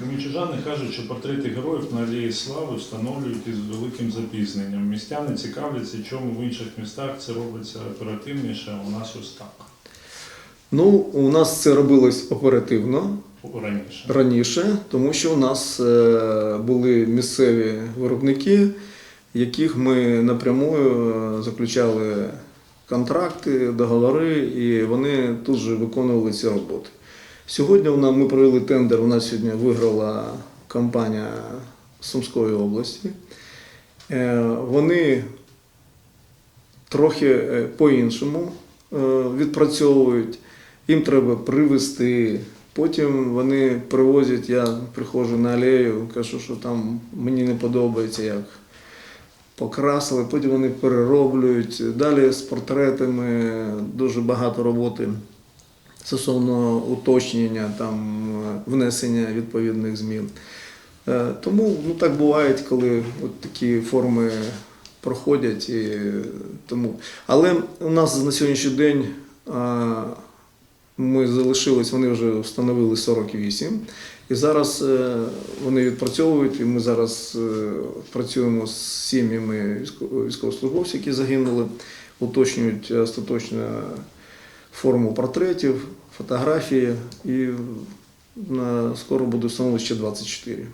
Кремічужани кажуть, що портрети героїв на алеї слави встановлюють із великим запізненням. Містяни цікавляться, чому в інших містах це робиться оперативніше, а у нас ось так Ну, у нас це робилось оперативно раніше. раніше, тому що у нас е, були місцеві виробники, яких ми напряму е, заключали контракти, договори, і вони тут же виконували ці роботи. Сьогодні ми провели тендер. У нас сьогодні виграла компанія Сумської області. Е, Вони трохи е, по-іншому е, відпрацьовують. Їм треба привезти. Потім вони привозять, я приходжу на алею, кажу, що там мені не подобається, як покрасили, потім вони перероблюють. Далі з портретами дуже багато роботи стосовно уточнення, там, е, внесення відповідних змін. Е, Тому ну, так буває, коли от такі форми проходять. І, тому. Але у нас на сьогоднішній день ми залишились, вони вже встановили 48. І зараз е, вони відпрацьовують, і ми зараз е, працюємо з сім'ями військо- військовослужбовців, які загинули, уточнюють остаточно форму портретів, фотографії, і на, скоро буде встановлено ще 24.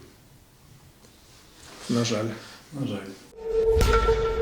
На жаль. На жаль.